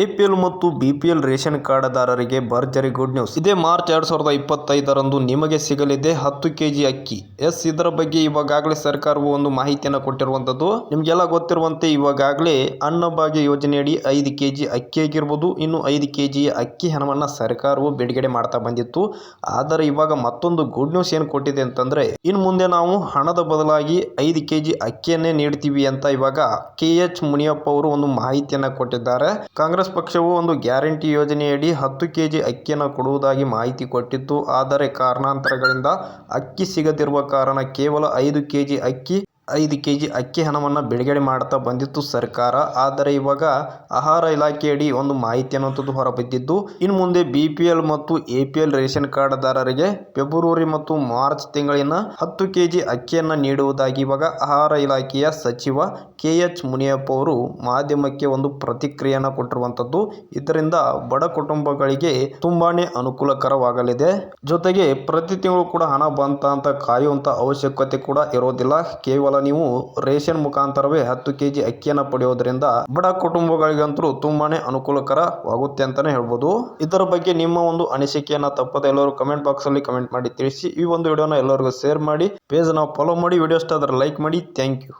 APL ಮತ್ತು BPL ration ಕಾರ್ಡ್ದಾರರಿಗೆ ಭರ್ಜರಿ good news. ಇದೇ ಮಾರ್ಚ್ ಎರಡು ಸಾವಿರದ ಇಪ್ಪತ್ತೈದರಂದು ನಿಮಗೆ ಸಿಗಲಿದೆ ಹತ್ತು ಕೆಜಿ ಅಕ್ಕಿ. ಎಸ್, ಇದರ ಬಗ್ಗೆ ಇವಾಗಲೇ ಸರ್ಕಾರವು ಒಂದು ಮಾಹಿತಿಯನ್ನು ಕೊಟ್ಟಿರುವಂತದ್ದು. ನಿಮಗೆಲ್ಲ ಗೊತ್ತಿರುವಂತೆ ಇವಾಗಲೇ ಅನ್ನಭಾಗ್ಯ ಯೋಜನೆಯಡಿ ಐದು ಕೆಜಿ ಅಕ್ಕಿ ಆಗಿರ್ಬೋದು, ಇನ್ನು ಐದು ಕೆಜಿ ಅಕ್ಕಿ ಹಣವನ್ನ ಸರ್ಕಾರವು ಬಿಡುಗಡೆ ಮಾಡ್ತಾ ಬಂದಿತ್ತು. ಆದರೆ ಇವಾಗ ಮತ್ತೊಂದು ಗುಡ್ ನ್ಯೂಸ್ ಏನು ಕೊಟ್ಟಿದೆ ಅಂತಂದ್ರೆ ಇನ್ನು ಮುಂದೆ ನಾವು ಹಣದ ಬದಲಾಗಿ ಐದು ಕೆಜಿ ಅಕ್ಕಿಯನ್ನೇ ನೀಡ್ತೀವಿ ಅಂತ ಇವಾಗ ಕೆ ಎಚ್ ಮುನಿಯಪ್ಪ ಅವರು ಒಂದು ಮಾಹಿತಿಯನ್ನು ಕೊಟ್ಟಿದ್ದಾರೆ. ಕಾಂಗ್ರೆಸ್ ಪಕ್ಷವು ಒಂದು ಗ್ಯಾರಂಟಿ ಯೋಜನೆಯಡಿ ಹತ್ತು ಕೆಜಿ ಅಕ್ಕಿಯನ್ನು ಕೊಡುವುದಾಗಿ ಮಾಹಿತಿ ಕೊಟ್ಟಿತ್ತು. ಆದರೆ ಕಾರಣಾಂತರಗಳಿಂದ ಅಕ್ಕಿ ಸಿಗದಿರುವ ಕಾರಣ ಕೇವಲ ಐದು ಕೆಜಿ ಅಕ್ಕಿ ಐದು ಕೆ ಜಿ ಅಕ್ಕಿ ಹಣವನ್ನು ಬಿಡುಗಡೆ ಮಾಡ್ತಾ ಬಂದಿತ್ತು ಸರ್ಕಾರ. ಆದರೆ ಇವಾಗ ಆಹಾರ ಇಲಾಖೆಯಡಿ ಒಂದು ಮಾಹಿತಿ ಅನ್ನುವಂಥದ್ದು ಹೊರಬಿದ್ದಿದ್ದು, ಇನ್ನು ಮುಂದೆ ಬಿ ಪಿ ಎಲ್ ಮತ್ತು ಎ ಪಿ ಎಲ್ ರೇಷನ್ ಕಾರ್ಡ್ದಾರರಿಗೆ ಫೆಬ್ರವರಿ ಮತ್ತು ಮಾರ್ಚ್ ತಿಂಗಳಿನ ಹತ್ತು ಕೆ ಜಿ ಅಕ್ಕಿಯನ್ನು ನೀಡುವುದಾಗಿ ಇವಾಗ ಆಹಾರ ಇಲಾಖೆಯ ಸಚಿವ ಕೆ ಎಚ್ ಮುನಿಯಪ್ಪ ಅವರು ಮಾಧ್ಯಮಕ್ಕೆ ಒಂದು ಪ್ರತಿಕ್ರಿಯೆಯನ್ನು ಕೊಟ್ಟಿರುವಂಥದ್ದು. ಇದರಿಂದ ಬಡ ಕುಟುಂಬಗಳಿಗೆ ತುಂಬಾನೇ ಅನುಕೂಲಕರವಾಗಲಿದೆ. ಜೊತೆಗೆ ಪ್ರತಿ ತಿಂಗಳು ಕೂಡ ಹಣ ಬಂತ ಅಂತ ಕಾಯುವಂತ ಅವಶ್ಯಕತೆ ಕೂಡ ಇರೋದಿಲ್ಲ. ಕೇವಲ ನೀವು ರೇಷನ್ ಮುಖಾಂತರವೇ ಹತ್ತು ಕೆಜಿ ಅಕ್ಕಿಯನ್ನು ಪಡೆಯೋದ್ರಿಂದ ಬಡ ಕುಟುಂಬಗಳಿಗಂತೂ ತುಂಬಾನೇ ಅನುಕೂಲಕರವಾಗುತ್ತೆ ಅಂತಾನೆ ಹೇಳ್ಬೋದು. ಇದರ ಬಗ್ಗೆ ನಿಮ್ಮ ಒಂದು ಅನಿಸಿಕೆಯನ್ನ ತಪ್ಪದೆ ಎಲ್ಲರೂ ಕಮೆಂಟ್ ಬಾಕ್ಸ್ ಅಲ್ಲಿ ಕಮೆಂಟ್ ಮಾಡಿ ತಿಳಿಸಿ. ಈ ಒಂದು ವಿಡಿಯೋನ ಎಲ್ಲರಿಗೂ ಶೇರ್ ಮಾಡಿ. ಪೇಜ್ ನಾವು ಫಾಲೋ ಮಾಡಿ. ವಿಡಿಯೋ ಇಷ್ಟ ಲೈಕ್ ಮಾಡಿ. Thank you